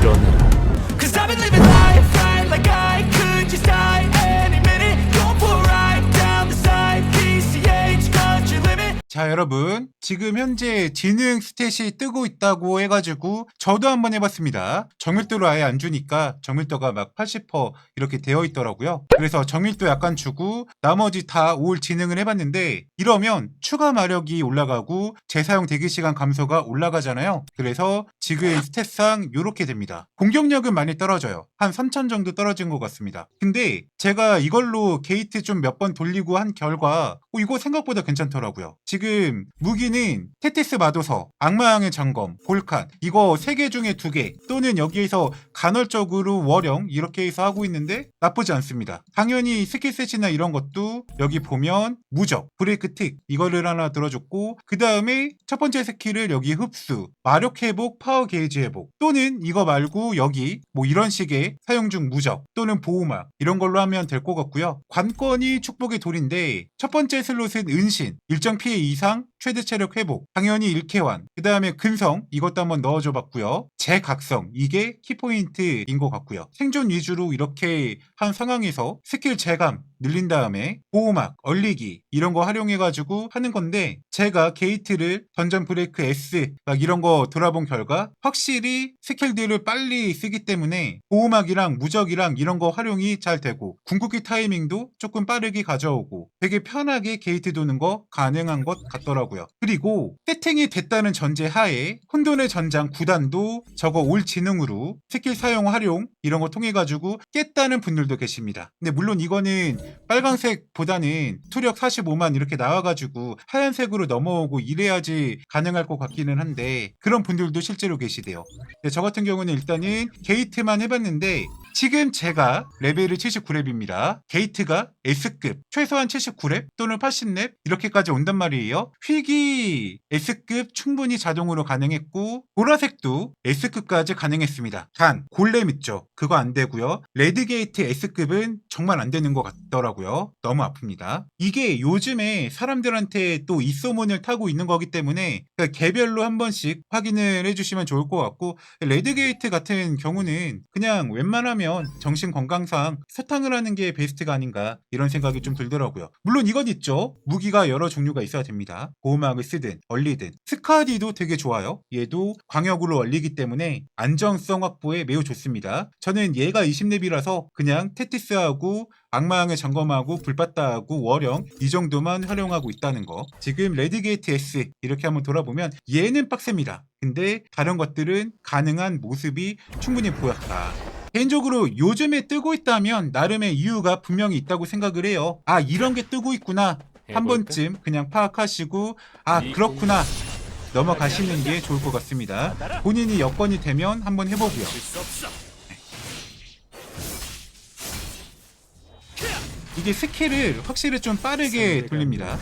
일어나라 Cause 자, 여러분. 지금 현재 지능 스탯이 뜨고 있다고 해가지고 저도 한번 해봤습니다. 정밀도를 아예 안 주니까 정밀도가 막 80% 이렇게 되어 있더라고요. 그래서 정밀도 약간 주고 나머지 다 올 지능을 해봤는데 이러면 추가 마력이 올라가고 재사용 대기 시간 감소가 올라가잖아요. 그래서 지금 스탯상 이렇게 됩니다. 공격력은 많이 떨어져요. 한 3000 정도 떨어진 것 같습니다. 근데 제가 이걸로 게이트 좀 몇 번 돌리고 한 결과 어, 이거 생각보다 괜찮더라고요. 지금 무기는 테티스 마도서, 악마왕의 점검, 볼칸 이거 세개 중에 두개 또는 여기에서 간헐적으로 월형 이렇게 해서 하고 있는데 나쁘지 않습니다. 당연히 스킬셋이나 이런 것도 여기 보면 무적, 브레이크 틱 이거를 하나 들어줬고 그 다음에 첫 번째 스킬을 여기 흡수, 마력 회복, 파워 게이지 회복 또는 이거 말고 여기 뭐 이런 식의 사용 중 무적 또는 보호막 이런 걸로 하면 될 것 같고요. 관건이 축복의 돌인데 첫 번째 슬롯은 은신, 일정 피해 이상 최대 체력 회복, 당연히 일쾌환, 그 다음에 근성 이것도 한번 넣어줘 봤고요. 재각성 이게 키포인트인 것 같고요. 생존 위주로 이렇게 한 상황에서 스킬 재감 늘린 다음에 보호막, 얼리기 이런 거 활용해가지고 하는 건데 제가 게이트를 던전 브레이크 S 막 이런 거 돌아본 결과 확실히 스킬들을 빨리 쓰기 때문에 보호막이랑 무적이랑 이런 거 활용이 잘 되고 궁극기 타이밍도 조금 빠르게 가져오고 되게 편하게 게이트 도는 거 가능한 것 같더라고요. 그리고 세팅이 됐다는 전제 하에 혼돈의 전장 9단도 저거 올 지능으로 스킬 사용 활용 이런 거 통해 가지고 깼다는 분들도 계십니다. 근데 물론 이거는 빨강색보다는 투력 45만 이렇게 나와 가지고 하얀색으로 넘어오고 이래야지 가능할 것 같기는 한데 그런 분들도 실제로 계시대요. 저 같은 경우는 일단은 게이트만 해봤는데 지금 제가 레벨이 79렙입니다. 게이트가 S급 최소한 79렙 또는 80렙 이렇게까지 온단 말이에요. 휘기 S급 충분히 자동으로 가능했고 보라색도 S급까지 가능했습니다. 단 골렘 있죠. 그거 안 되고요. 레드게이트 S급은 정말 안 되는 것 같더라고요. 너무 아픕니다. 이게 요즘에 사람들한테 또이 소문을 타고 있는 거기 때문에 그 개별로 한 번씩 확인을 해주시면 좋을 것 같고 레드게이트 같은 경우는 그냥 웬만하면 정신 건강상 사탕을 하는 게 베스트가 아닌가 이런 생각이 좀 들더라고요. 물론 이건 있죠. 무기가 여러 종류가 있어야 됩니다. 보호막을 쓰든 얼리든 스카디도 되게 좋아요. 얘도 광역으로 얼리기 때문에 안정성 확보에 매우 좋습니다. 저는 얘가 20렙이라서 그냥 테티스하고 악마왕의 점검하고 불바다하고 월형 이 정도만 활용하고 있다는 거. 지금 레드게이트 S 이렇게 한번 돌아보면 얘는 빡셉니다. 근데 다른 것들은 가능한 모습이 충분히 보였다. 개인적으로 요즘에 뜨고 있다면 나름의 이유가 분명히 있다고 생각을 해요. 아 이런 게 뜨고 있구나. 한? 번쯤 그냥 파악하시고 아 그렇구나 넘어가시는 게 좋을 것 같습니다. 본인이 여건이 되면 한번 해보고요. 수 없어 이게 스킬을 확실히 좀 빠르게 돌립니다.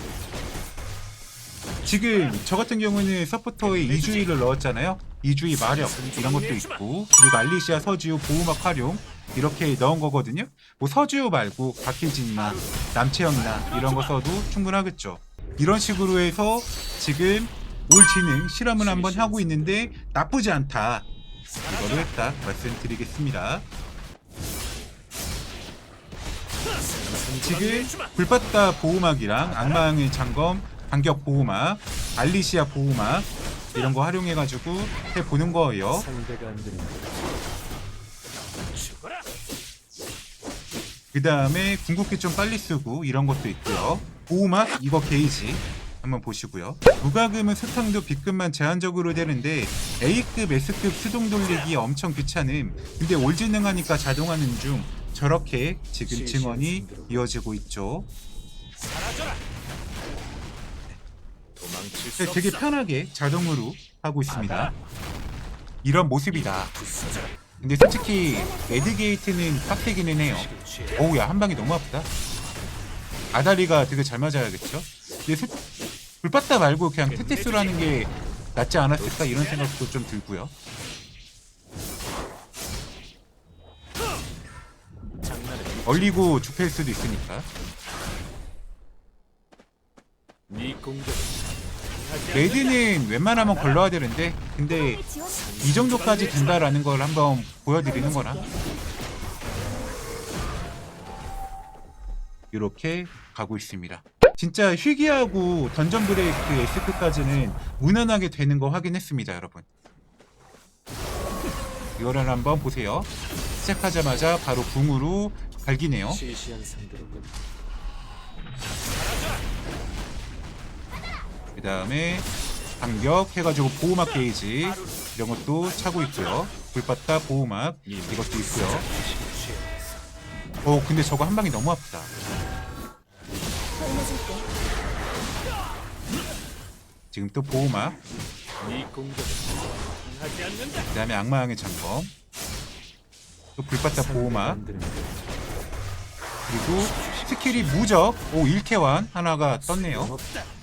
지금 저 같은 경우는 서포터에 이주의를 넣었잖아요. 이주의 마력 이런 것도 있고 그리고 알리시아 서지우 보호막 활용 이렇게 넣은 거거든요. 뭐 서지우 말고 박희진이나 남채영이나 이런 거 써도 충분하겠죠. 이런 식으로 해서 지금 올 지능 실험을 한번 하고 있는데 나쁘지 않다. 이거를 딱 말씀드리겠습니다. 지금 불바다 보호막이랑 악마왕의 장검, 반격 보호막, 알리시아 보호막 이런 거 활용해가지고 해보는 거예요. 그 다음에 궁극기 좀 빨리 쓰고 이런 것도 있고요. 보호막 이거 게이지 한번 보시고요. 무과금은 사탕도 B급만 제한적으로 되는데 A급, S급 수동 돌리기 엄청 귀찮음. 근데 올지능하니까 자동하는 중 저렇게 지금 증언이 이어지고 있죠. 수 네, 되게 편하게 자동으로 하고 있습니다. 이런 모습이다. 근데 솔직히 레드게이트는 빡세기는 해요. 어우야 한 방이 너무 아프다. 아다리가 되게 잘 맞아야겠죠? 근데 솔- 불바다 말고 그냥 테티스로 하는 게 낫지 않았을까 이런 생각도 좀 들고요. 얼리고 죽힐 수도 있으니까. 네 공격을 레드는 웬만하면 걸러야 되는데 근데 이 정도까지 된다라는 걸 한번 보여드리는 거라 이렇게 가고 있습니다. 진짜 희귀하고 던전 브레이크 S급까지는 무난하게 되는 거 확인했습니다, 여러분. 이거를 한번 보세요. 시작하자마자 바로 궁으로 갈기네요. 그 다음에 반격 해가지고 보호막 게이지 이런 것도 차고 있고요. 불바다 보호막 이것도 있고요. 어 근데 저거 한 방이 너무 아프다. 지금 또 보호막. 그 다음에 악마왕의 점검 또 불바다 보호막. 그리고 스킬이 무적 오 1캐완 하나가 떴네요. 없다.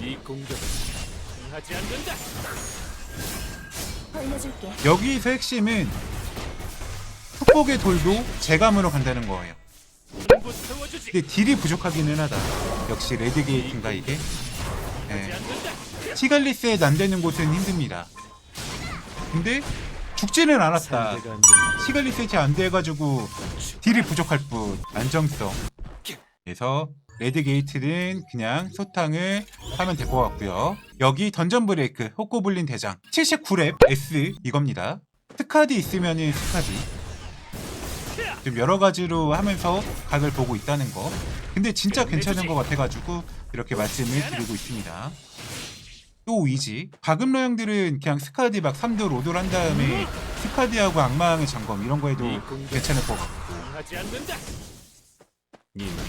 네 공격은 하지 않는다. 벌려줄게. 여기서 핵심은 축복의 돌도 제감으로 간다는 거예요. 전부 태워주지. 근데 딜이 부족하기는 하다. 역시 레드 게이트인가 이게? 하지 네. 않는다. 티갈리스에 난되는 곳은 힘듭니다. 근데 죽지는 않았다. 상대가 안 되는 티갈리스에 안 돼가지고 딜이 부족할 뿐 안정성. 그래서 레드 게이트는 그냥 소탕을 하면 될 것 같고요. 여기 던전 브레이크 호꼬블린 대장 79렙 S 이겁니다. 스카디 있으면은 스카디. 좀 여러 가지로 하면서 각을 보고 있다는 거. 근데 진짜 괜찮은 것 같아가지고 이렇게 말씀을 드리고 있습니다. 또 위지. 가금 러형들은 그냥 스카디 막 3돌 5돌 한 다음에 스카디하고 악마왕의 점검 이런 거 해도 괜찮을 것 같고.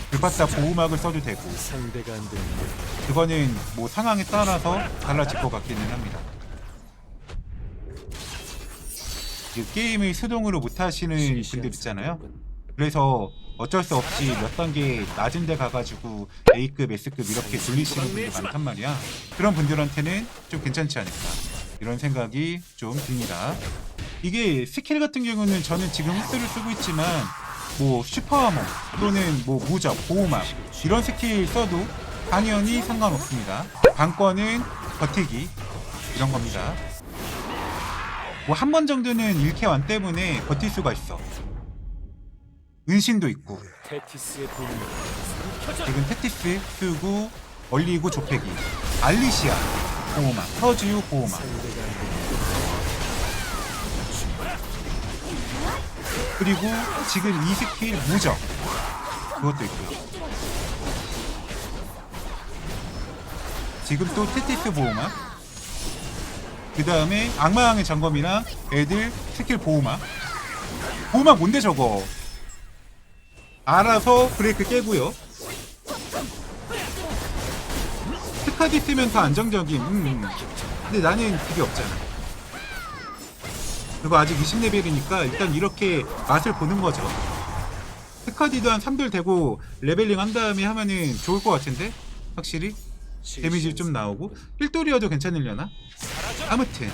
불바다 보호막을 써도 되고 상대가 안 되는 것. 그거는 뭐 상황에 따라서 달라질 것 같기는 합니다. 이 게임을 수동으로 못 하시는 시시한 분들 있잖아요. 그래서 어쩔 수 없이 몇 단계 낮은 데 가가지고 A급, S급 이렇게 돌리시는 분들 많단 말이야. 그런 분들한테는 좀 괜찮지 않을까. 이런 생각이 좀 듭니다. 이게 스킬 같은 경우는 저는 지금 흡수를 쓰고 있지만 뭐 슈퍼하머 또는 뭐 무적, 보호막 이런 스킬 써도 당연히 상관없습니다. 관건은 버티기 이런 겁니다. 뭐 한 번 정도는 1캐 완 때문에 버틸 수가 있어. 은신도 있고. 지금 테티스 쓰고 얼리고 좁히기 알리시아 보호막 서지우 보호막 그리고 지금 이 스킬 무적. 그것도 있고요. 지금 또 테티스 보호막. 그 다음에 악마왕의 점검이랑 애들 스킬 보호막. 보호막 뭔데 저거? 알아서 브레이크 깨고요. 스카디 쓰면 더 안정적인 음, 음. 근데 나는 그게 없잖아 그리고 아직 20레벨이니까 일단 이렇게 맛을 보는 거죠. 스카디도 한 3돌 되고 레벨링 한 다음에 하면은 좋을 것 같은데? 확실히? 데미지 좀 나오고? 1돌이어도 괜찮으려나? 아무튼.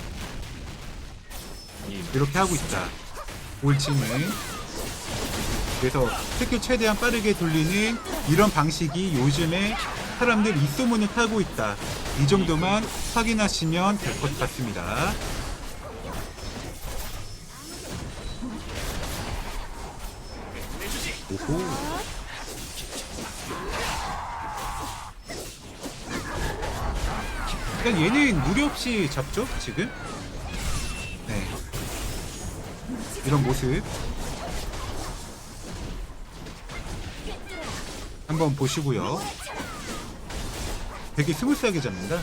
이렇게 하고 있다. 올침은 그래서 스킬 최대한 빠르게 돌리는 이런 방식이 요즘에 사람들 입소문을 타고 있다. 이 정도만 확인하시면 될 것 같습니다 오호 일단 얘는 무리 없이 잡죠 지금? 네. 이런 모습. 한번 보시고요. 되게 스무스하게 잡는다.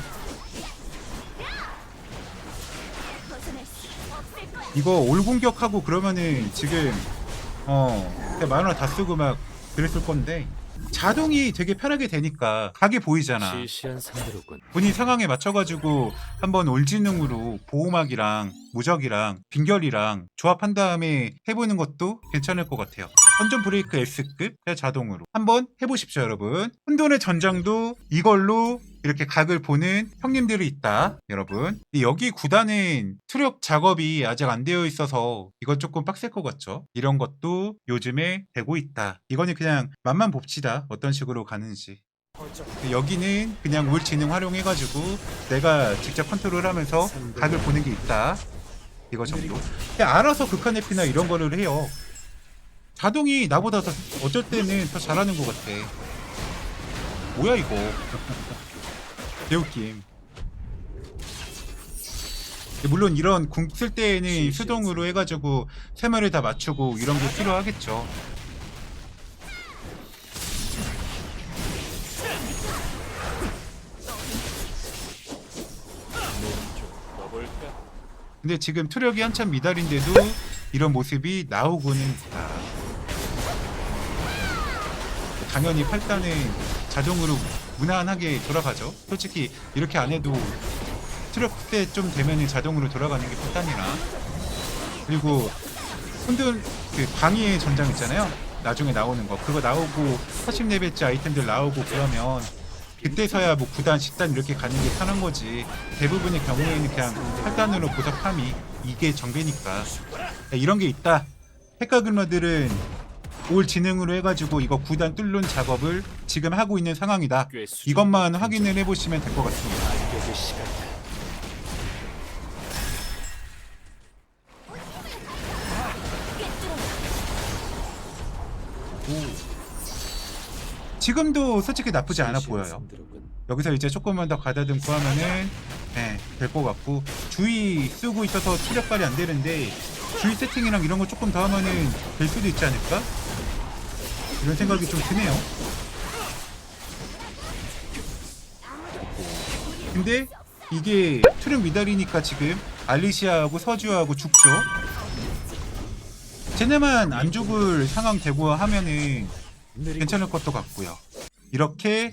이거 올 공격하고 그러면은 지금 어 만원 다 쓰고 막 그랬을 건데 자동이 되게 편하게 되니까 각이 보이잖아 시시한 상대로군. 본인 상황에 맞춰가지고 한번 올지능으로 보호막이랑 무적이랑 빙결이랑 조합한 다음에 해보는 것도 괜찮을 것 같아요. 선전 브레이크 S급 자동으로 한번 해보십시오 여러분. 혼돈의 전장도 이걸로 이렇게 각을 보는 형님들이 있다 여러분. 여기 구단은 투력 작업이 아직 안 되어 있어서 이건 조금 빡셀 것 같죠. 이런 것도 요즘에 되고 있다. 이거는 그냥 맛만 봅시다. 어떤 식으로 가는지. 여기는 그냥 울 지능 활용해가지고 내가 직접 컨트롤하면서 각을 보는 게 있다. 이거 정도. 알아서 극한 에피나 이런 거를 해요. 자동이 나보다 더 어쩔 때는 더 잘하는 것 같아. 뭐야 이거? 개웃김. 물론 이런 궁 쓸 때에는 수동으로 해가지고 세마를 다 맞추고 이런 게 필요하겠죠. 근데 지금 투력이 한참 미달인데도 이런 모습이 나오고는 있다. 당연히 8단은 자동으로 무난하게 돌아가죠. 솔직히 이렇게 안 해도 투력 때좀 되면 자동으로 돌아가는 게 8단이라. 그리고 혼돈 그 방위의 전장 있잖아요. 나중에 나오는 거 그거 나오고 40레벨째 아이템들 나오고 그러면 그때서야 뭐 9단, 10단 이렇게 가는 게 편한 거지. 대부분의 경우에는 그냥 8단으로 보석함이 이게 정배니까. 야, 이런 게 있다. 핵가 글마들은 올 지능으로 해가지고 이거 9단 뚫는 작업을 지금 하고 있는 상황이다. 이것만 확인을 해보시면 될 것 같습니다. 시간이다. 지금도 솔직히 나쁘지 않아 보여요. 여기서 이제 조금만 더 가다듬고 하면은 네, 될것 같고 주의 쓰고 있어서 투력 발이 안 되는데 주의 세팅이랑 이런 거 조금 더 하면은 될 수도 있지 않을까? 이런 생각이 좀 드네요. 근데 이게 투력 미달이니까 지금 알리시아하고 서주하고 죽죠. 쟤네만 안 죽을 상황 되고 하면은 괜찮을 것도 같고요. 이렇게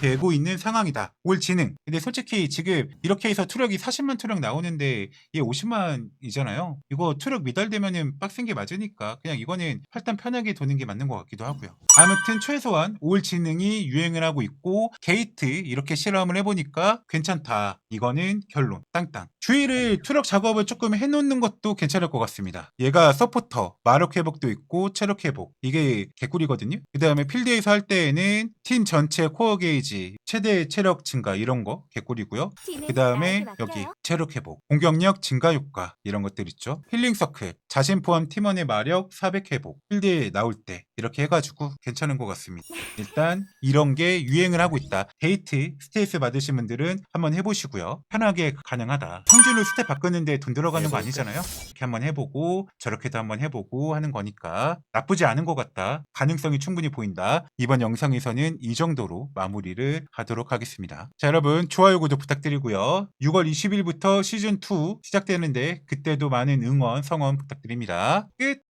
되고 있는 상황이다. 올 지능. 근데 솔직히 지금 이렇게 해서 투력이 40만 투력 나오는데 얘 50만이잖아요. 이거 투력 미달되면은 빡센 게 맞으니까 그냥 이거는 팔단 편하게 도는 게 맞는 것 같기도 하고요. 아무튼 최소한 올 지능이 유행을 하고 있고 게이트 이렇게 실험을 해보니까 괜찮다. 이거는 결론. 땅땅. 주의를 투력 작업을 조금 해놓는 것도 괜찮을 것 같습니다. 얘가 서포터, 마력 회복도 있고 체력 회복. 이게 개꿀이거든요. 그 다음에 필드에서 할 때에는 팀 전체 코어 게이 지, 최대 체력 증가 이런 거 개꿀이고요. 그 다음에 여기 체력 회복, 공격력 증가 효과 이런 것들 있죠. 힐링 서클, 자신 포함 팀원의 마력 400 회복, 필드에 나올 때 이렇게 해가지고 괜찮은 것 같습니다. 일단 이런 게 유행을 하고 있다. 데이트 스테이스 받으신 분들은 한번 해보시고요. 편하게 가능하다. 평준으로 스텝 바꾸는데 돈 들어가는 거 아니잖아요. 이렇게 한번 해보고 저렇게도 한번 해보고 하는 거니까 나쁘지 않은 것 같다. 가능성이 충분히 보인다. 이번 영상에서는 이 정도로 마무리를 하도록 하겠습니다. 자 여러분 좋아요 구독 부탁드리고요. 6월 20일부터 시즌2 시작되는데 그때도 많은 응원 성원 부탁드립니다. 끝!